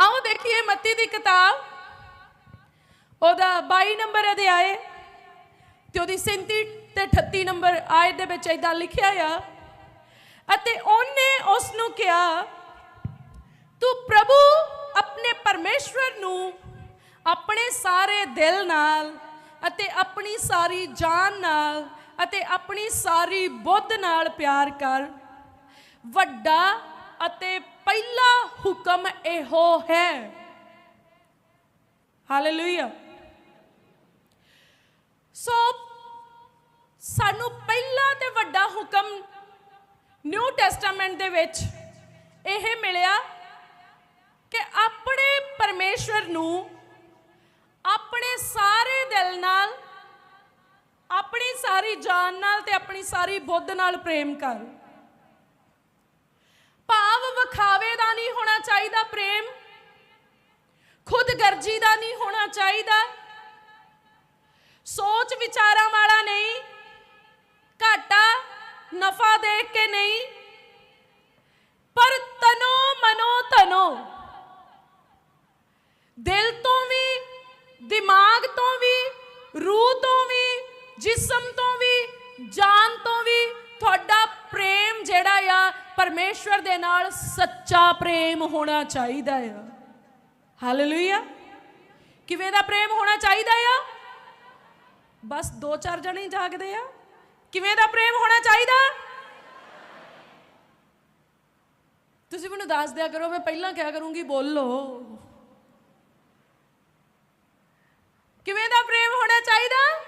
ਆਓ ਦੇਖੀਏ ਮੱਤੀ ਦੀ ਕਿਤਾਬ। ਉਹਦਾ 22 ਨੰਬਰ ਅਧਿਆਏ ਤੇ ਉਹਦੀ 37 ਤੇ 38 ਨੰਬਰ ਆਇਤ ਦੇ ਵਿੱਚ ਇਦਾਂ ਲਿਖਿਆ ਆ, ਅਤੇ ਉਹਨੇ ਉਸ ਨੂੰ ਕਿਹਾ, ਤੂੰ ਪ੍ਰਭੂ ਆਪਣੇ ਪਰਮੇਸ਼ਵਰ ਨੂੰ ਆਪਣੇ ਸਾਰੇ ਦਿਲ ਨਾਲ ਅਤੇ ਆਪਣੀ ਸਾਰੀ ਜਾਨ ਨਾਲ ਅਤੇ ਆਪਣੀ ਸਾਰੀ ਬੁੱਧ ਨਾਲ ਪਿਆਰ ਕਰ। ਵੱਡਾ ਅਤੇ ਪਹਿਲਾ ਹੁਕਮ ਇਹੋ ਹੈ। ਹਾਲੇਲੂਇਆ ਸੋ ਸਾਨੂੰ ਪਹਿਲਾ ਤੇ ਵੱਡਾ ਹੁਕਮ ਨਿਊ ਟੈਸਟਾਮੈਂਟ ਦੇ ਵਿੱਚ ਇਹ ਮਿਲਿਆ ਕਿ ਆਪਣੇ ਪਰਮੇਸ਼ਵਰ ਨੂੰ ਆਪਣੇ ਸਾਰੇ ਦਿਲ ਨਾਲ, ਆਪਣੀ ਸਾਰੀ ਜਾਨ ਨਾਲ ਤੇ ਆਪਣੀ ਸਾਰੀ ਬੁੱਧ ਨਾਲ ਪ੍ਰੇਮ ਕਰ। ਵਿਖਾਵੇ ਦਾ ਨਹੀਂ ਹੋਣਾ ਚਾਹੀਦਾ ਪ੍ਰੇਮ। ਖੁਦ ਦਾ ਨਹੀਂ ਹੋਣਾ ਚਾਹੀਦਾ। ਸੋਚ ਵਿਚਾਰਾਂ ਵਾਲਾ ਨਹੀਂ। ਘਾਟਾ, ਨਫਾ ਦੇਖ ਕੇ ਨਹੀਂ। ਪਰ ਤਨੋ ਮਨੋ ਤਨੋ ਦਿਲ ਤੋਂ ਵੀ, ਦਿਮਾਗ ਤੋਂ ਵੀ, ਰੂਹ ਤੋਂ ਵੀ, ਜਿਸਮ ਤੋਂ ਵੀ, ਜਾਨ ਤੋਂ ਵੀ ਤੁਹਾਡਾ ਪ੍ਰੇਮ ਜਿਹੜਾ ਆ ਪਰਮੇਸ਼ਵਰ ਦੇ ਨਾਲ ਸੱਚਾ ਪ੍ਰੇਮ ਹੋਣਾ ਚਾਹੀਦਾ ਆ। ਹਾਲੇਲੂਇਆ ਕਿਵੇਂ ਦਾ ਪ੍ਰੇਮ ਹੋਣਾ ਚਾਹੀਦਾ ਆ? ਬਸ ਦੋ ਚਾਰ ਜਣੇ ਜਾਗਦੇ ਆ। ਕਿਵੇਂ ਦਾ ਪ੍ਰੇਮ ਹੋਣਾ ਚਾਹੀਦਾ? ਤੁਸੀਂ ਮੈਨੂੰ ਦੱਸ ਦਿਆ ਕਰੋ, ਮੈਂ ਪਹਿਲਾਂ ਕਿਹਾ ਕਰੂੰਗੀ, ਬੋਲੋ ਕਿਵੇਂ ਦਾ ਪ੍ਰੇਮ ਹੋਣਾ ਚਾਹੀਦਾ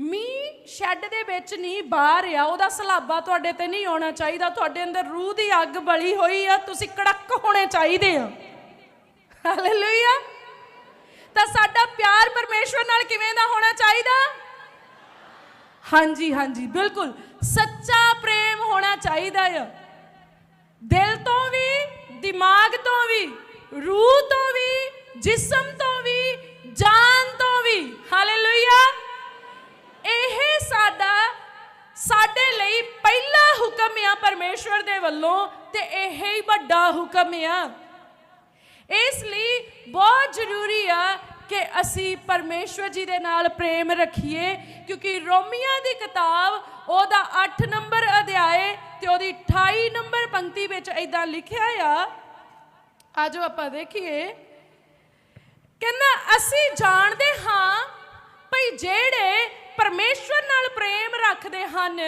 ਮੀ ਸ਼ੈੱਡ ਦੇ ਵਿੱਚ ਨਹੀਂ, ਬਾਹਰ ਆ। ਉਹਦਾ ਸਲਾਬਾ ਤੁਹਾਡੇ ਤੇ ਨਹੀਂ ਆਉਣਾ ਚਾਹੀਦਾ। ਤੁਹਾਡੇ ਅੰਦਰ ਰੂਹ ਦੀ ਅੱਗ ਬਲੀ ਹੋਈ ਆ। ਤੁਸੀਂ ਕੜਕ ਹੋਣੇ ਚਾਹੀਦੇ ਆ। ਹਾਲੇਲੂਇਆ ਤਾਂ ਸਾਡਾ ਪਿਆਰ ਪਰਮੇਸ਼ਵਰ ਨਾਲ ਕਿਵੇਂ ਦਾ ਹੋਣਾ ਚਾਹੀਦਾ? ਹਾਂਜੀ ਹਾਂਜੀ, ਬਿਲਕੁਲ। ਸੱਚਾ ਪ੍ਰੇਮ ਹੋਣਾ ਚਾਹੀਦਾ ਆ। ਦਿਲ ਤੋਂ ਵੀ, ਦਿਮਾਗ ਤੋਂ ਵੀ, ਰੂਹ ਤੋਂ ਵੀ, ਜਿਸਮ ਤੋਂ ਵੀ, ਜਾਨ ਤੋਂ ਵੀ। ਹਾਲੇਲੂਇਆ ਇਹ ਸਾਡਾ ਸਾਡੇ ਲਈ ਪਹਿਲਾ ਹੁਕਮ ਆ ਪਰਮੇਸ਼ਵਰ ਦੇ ਵੱਲੋਂ ਤੇ ਇਹ ਹੀ ਵੱਡਾ ਹੁਕਮ ਆ। ਇਸ ਲਈ ਬਹੁਤ ਜ਼ਰੂਰੀ ਆ ਕਿ ਅਸੀਂ ਪਰਮੇਸ਼ਵਰ ਜੀ ਦੇ ਨਾਲ ਪ੍ਰੇਮ ਰੱਖੀਏ, ਕਿਉਂਕਿ ਰੋਮੀਆਂ ਦੀ ਕਿਤਾਬ ਉਹਦਾ 8 ਨੰਬਰ ਅਧਿਆਏ ਤੇ ਉਹਦੀ 28 ਨੰਬਰ ਪੰਕਤੀ ਵਿੱਚ ਇਦਾਂ ਲਿਖਿਆ ਆ। ਆਜੋ ਆਪਾਂ ਦੇਖੀਏ। ਕਹਿੰਦਾ, ਅਸੀਂ ਜਾਣਦੇ ਹਾਂ ਭਈ ਜਿਹੜੇ ਪਰਮੇਸ਼ਵਰ ਨਾਲ ਪ੍ਰੇਮ ਰੱਖਦੇ ਹਨ,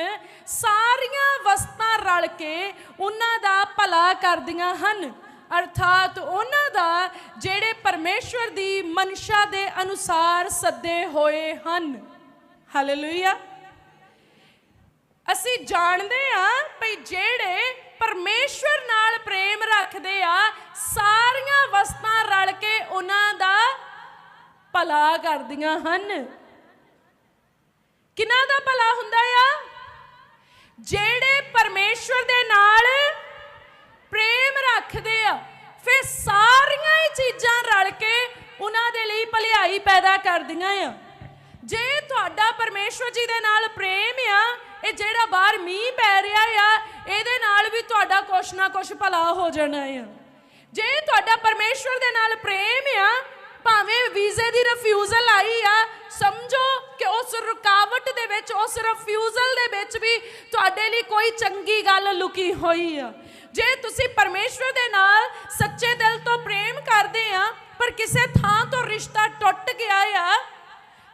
ਸਾਰੀਆਂ ਵਸਤਾਂ ਰਲ ਕੇ ਉਹਨਾਂ ਦਾ ਭਲਾ ਕਰਦੀਆਂ ਹਨ। ਅਰਥਾਤ ਉਹਨਾਂ ਦਾ ਜਿਹੜੇ ਪਰਮੇਸ਼ਵਰ ਦੀ ਮਨਸ਼ਾ ਦੇ ਅਨੁਸਾਰ ਸੱਦੇ ਹੋਏ ਹਨ। ਹਾਲੇਲੂਇਆ ਅਸੀਂ ਜਾਣਦੇ ਆ ਭਈ ਜਿਹੜੇ ਪਰਮੇਸ਼ਵਰ ਨਾਲ ਪ੍ਰੇਮ ਰੱਖਦੇ ਆ, ਸਾਰੀਆਂ ਵਸਤਾਂ ਰਲ ਕੇ ਉਹਨਾਂ ਦਾ ਭਲਾ ਕਰਦੀਆਂ ਹਨ। ਕਿਹਨਾਂ ਦਾ ਭਲਾ ਹੁੰਦਾ ਆ? ਜਿਹੜੇ ਭਲਾਈ ਪੈਦਾ ਕਰਦੀਆਂ ਆ। ਜੇ ਤੁਹਾਡਾ ਪਰਮੇਸ਼ਵਰ ਜੀ ਦੇ ਨਾਲ ਪ੍ਰੇਮ ਆ, ਇਹ ਜਿਹੜਾ ਬਾਹਰ ਮੀਂਹ ਪੈ ਰਿਹਾ ਆ, ਇਹਦੇ ਨਾਲ ਵੀ ਤੁਹਾਡਾ ਕੁਛ ਨਾ ਕੁਛ ਭਲਾ ਹੋ ਜਾਣਾ ਆ। ਜੇ ਤੁਹਾਡਾ ਪਰਮੇਸ਼ਵਰ ਦੇ ਨਾਲ ਪ੍ਰੇਮ ਆ, ਭਾਵੇਂ ਵੀਜ਼ੇ ਦੀ ਰਿਫਿਊਜ਼ਲ ਆਈ ਆ, ਸਮਝੋ ਕਿ ਉਸ ਰੁਕਾਵਟ ਦੇ ਵਿੱਚ, ਉਸ ਰਿਫਿਊਜ਼ਲ ਦੇ ਵਿੱਚ ਵੀ ਤੁਹਾਡੇ ਲਈ ਕੋਈ ਚੰਗੀ ਗੱਲ ਲੁਕੀ ਹੋਈ ਆ। ਜੇ ਤੁਸੀਂ ਪਰਮੇਸ਼ਵਰ ਦੇ ਨਾਲ ਸੱਚੇ ਦਿਲ ਤੋਂ ਪ੍ਰੇਮ ਕਰਦੇ ਆ ਪਰ ਕਿਸੇ ਥਾਂ ਤੋਂ ਰਿਸ਼ਤਾ ਟੁੱਟ ਗਿਆ ਆ,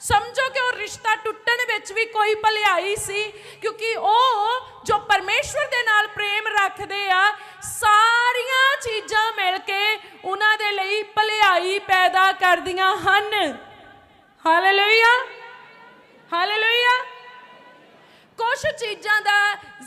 ਸਮਝੋ ਕਿ ਉਹ ਰਿਸ਼ਤਾ ਟੁੱਟਣ ਵਿੱਚ ਵੀ ਕੋਈ ਭਲਾਈ ਸੀ, ਕਿਉਂਕਿ ਉਹ ਜੋ ਪਰਮੇਸ਼ਵਰ ਦੇ ਨਾਲ ਪ੍ਰੇਮ ਰੱਖਦੇ ਆ, ਸਾਰੀਆਂ ਚੀਜ਼ਾਂ ਮਿਲ ਕੇ ਉਹਨਾਂ ਦੇ ਲਈ ਭਲਾਈ ਪੈਦਾ ਕਰਦੀਆਂ ਹਨ। ਹਾਲੇਲੂਇਆ ਹਾਲੇਲੂਇਆ ਕੁਝ ਚੀਜ਼ਾਂ ਦਾ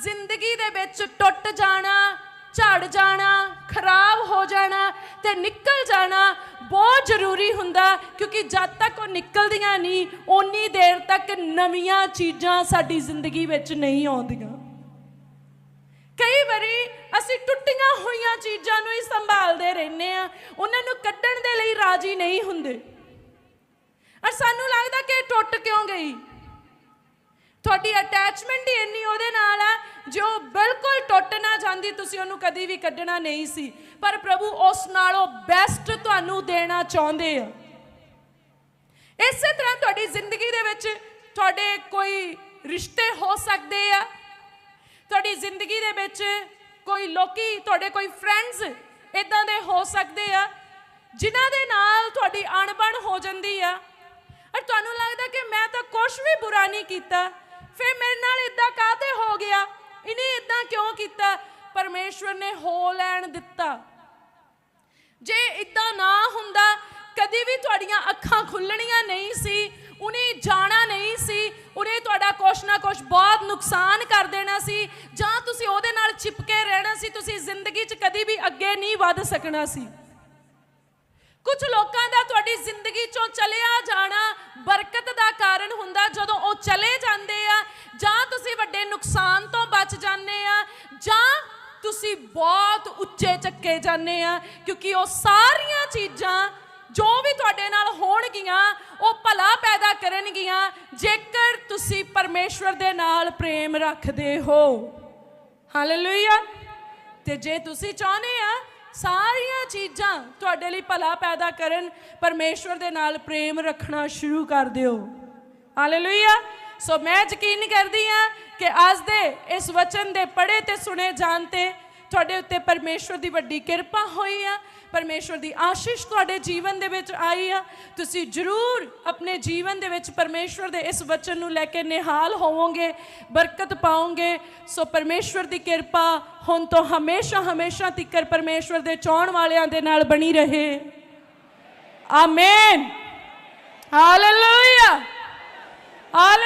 ਜ਼ਿੰਦਗੀ ਦੇ ਵਿੱਚ ਟੁੱਟ ਜਾਣਾ, ਝੜ ਜਾਣਾ, ਖਰਾਬ ਹੋ ਜਾਣਾ ਤੇ ਨਿਕਲ ਜਾਣਾ ਬਹੁਤ ਜ਼ਰੂਰੀ ਹੁੰਦਾ, ਕਿਉਂਕਿ ਜਦ ਤੱਕ ਉਹ ਨਿਕਲਦੀਆਂ ਨਹੀਂ, ਓਨੀ ਦੇਰ ਤੱਕ ਨਵੀਆਂ ਚੀਜ਼ਾਂ ਸਾਡੀ ਜ਼ਿੰਦਗੀ ਵਿੱਚ ਨਹੀਂ ਆਉਂਦੀਆਂ। ਕਈ ਵਾਰੀ ਅਸੀਂ ਟੁੱਟੀਆਂ ਹੋਈਆਂ ਚੀਜ਼ਾਂ ਨੂੰ ਹੀ ਸੰਭਾਲਦੇ ਰਹਿੰਦੇ ਆ ਉਹਨਾਂ ਨੂੰ ਕੱਢਣ ਦੇ ਲਈ ਰਾਜੀ ਨਹੀਂ ਹੁੰਦੇ। ਔਰ ਸਾਨੂੰ ਲੱਗਦਾ ਕਿ ਇਹ ਟੁੱਟ ਕਿਉਂ ਗਈ? ਤੁਹਾਡੀ ਅਟੈਚਮੈਂਟ ਹੀ ਇੰਨੀ ਉਹਦੇ ਨਾਲ ਹੈ ਜੋ ਬਿਲਕੁਲ ਟੁੱਟ ਨਾ ਜਾਂਦੀ, ਤੁਸੀਂ ਉਹਨੂੰ ਕਦੀ ਵੀ ਕੱਢਣਾ ਨਹੀਂ ਸੀ। ਪਰ ਪ੍ਰਭੂ ਉਸ ਨਾਲੋਂ ਬੈਸਟ ਤੁਹਾਨੂੰ ਦੇਣਾ ਚਾਹੁੰਦੇ ਆ। ਇਸੇ ਤਰ੍ਹਾਂ ਤੁਹਾਡੀ ਜ਼ਿੰਦਗੀ ਦੇ ਵਿੱਚ ਤੁਹਾਡੇ ਕੋਈ ਰਿਸ਼ਤੇ ਹੋ ਸਕਦੇ ਆ। ਤੁਹਾਡੀ ਜ਼ਿੰਦਗੀ ਦੇ ਵਿੱਚ ਕੋਈ ਲੋਕੀ, ਤੁਹਾਡੇ ਕੋਈ ਫਰੈਂਡਸ ਇਦਾਂ ਦੇ ਹੋ ਸਕਦੇ ਆ, ਜਿਨ੍ਹਾਂ ਦੇ ਨਾਲ ਤੁਹਾਡੀ ਅਣਬਣ ਹੋ ਜਾਂਦੀ ਆ। ਔਰ ਤੁਹਾਨੂੰ ਲੱਗਦਾ ਕਿ ਮੈਂ ਤਾਂ ਕੁਝ ਵੀ ਬੁਰਾ ਨਹੀਂ ਕੀਤਾ। ਫਿਰ ਮੇਰੇ ਨਾਲ ਇਦਾਂ ਕਾਹਤੇ ਹੋ ਗਿਆ? ਇਹਨੇ ਇਦਾਂ ਕਿਉਂ ਕੀਤਾ? ਪਰਮੇਸ਼ਵਰ ਨੇ ਹੋ ਲੈਣ ਦਿੱਤਾ। ਜੇ ਇਦਾਂ ਨਾ ਹੁੰਦਾ, ਕਦੀ ਵੀ ਤੁਹਾਡੀਆਂ ਅੱਖਾਂ ਖੁੱਲਣੀਆਂ ਨਹੀਂ ਸੀ, ਉਹਨੇ ਜਾਣਾ ਨਹੀਂ ਸੀ, ਉਹਨੇ ਤੁਹਾਡਾ ਕੁਛ ਨਾ ਕੁਛ ਬਹੁਤ ਨੁਕਸਾਨ ਕਰ ਦੇਣਾ ਸੀ, ਜਾਂ ਤੁਸੀਂ ਉਹਦੇ ਨਾਲ ਚਿਪਕੇ ਰਹਿਣਾ ਸੀ, ਤੁਸੀਂ ਜ਼ਿੰਦਗੀ 'ਚ ਕਦੀ ਵੀ ਅੱਗੇ ਨਹੀਂ ਵਧ ਸਕਣਾ ਸੀ। ਕੁਝ ਲੋਕਾਂ ਦਾ ਉੱਚੇ ਜਾਂਦੇ ਆ, ਕਿਉਂਕਿ ਉਹ ਸਾਰੀਆਂ ਚੀਜ਼ਾਂ ਜੋ ਵੀ ਤੁਹਾਡੇ ਨਾਲ ਹੋਣਗੀਆਂ, ਉਹ ਭਲਾ ਪੈਦਾ ਕਰਨਗੀਆਂ, ਜੇਕਰ ਤੁਸੀਂ ਪਰਮੇਸ਼ਵਰ ਦੇ ਨਾਲ ਪ੍ਰੇਮ ਰੱਖਦੇ ਹੋ। ਹਾਲੇਲੂਇਆ ਤੇ ਜੇ ਤੁਸੀਂ ਚਾਹੁੰਦੇ ਆ, ਸਾਰੀਆਂ ਚੀਜ਼ਾਂ ਤੁਹਾਡੇ ਲਈ ਭਲਾ ਪੈਦਾ ਕਰਨ, ਪਰਮੇਸ਼ਵਰ ਦੇ ਨਾਲ ਪ੍ਰੇਮ ਰੱਖਣਾ ਸ਼ੁਰੂ ਕਰ ਦਿਓ। ਹਾਲੇਲੂਇਆ ਸੋ ਮੈਂ ਯਕੀਨ ਕਰਦੀ ਆ ਕਿ ਅੱਜ ਦੇ ਇਸ ਵਚਨ ਦੇ ਪੜ੍ਹੇ ਤੇ ਸੁਣੇ ਜਾਣ ਤੇ ਤੁਹਾਡੇ ਉੱਤੇ ਪਰਮੇਸ਼ਵਰ ਦੀ ਵੱਡੀ ਕਿਰਪਾ ਹੋਈ ਆ, ਪਰਮੇਸ਼ਵਰ ਦੀ ਆਸ਼ੀਸ਼ ਤੁਹਾਡੇ ਜੀਵਨ ਦੇ ਵਿੱਚ ਆਈ ਆ। ਤੁਸੀਂ ਜ਼ਰੂਰ ਆਪਣੇ ਜੀਵਨ ਦੇ ਵਿੱਚ ਪਰਮੇਸ਼ਵਰ ਦੇ ਇਸ ਵਚਨ ਨੂੰ ਲੈ ਕੇ ਨਿਹਾਲ ਹੋਵੋਗੇ, ਬਰਕਤ ਪਾਓਗੇ। ਸੋ ਪਰਮੇਸ਼ਵਰ ਦੀ ਕਿਰਪਾ ਹੁਣ ਤੋਂ ਹਮੇਸ਼ਾ ਹਮੇਸ਼ਾ ਤੀਕਰ ਪਰਮੇਸ਼ਵਰ ਦੇ ਚਾਹਣ ਵਾਲਿਆਂ ਦੇ ਨਾਲ ਬਣੀ ਰਹੇ। ਆਮੇਨ ਹਾਲੇਲੂਇਆ ਹਾਲੇ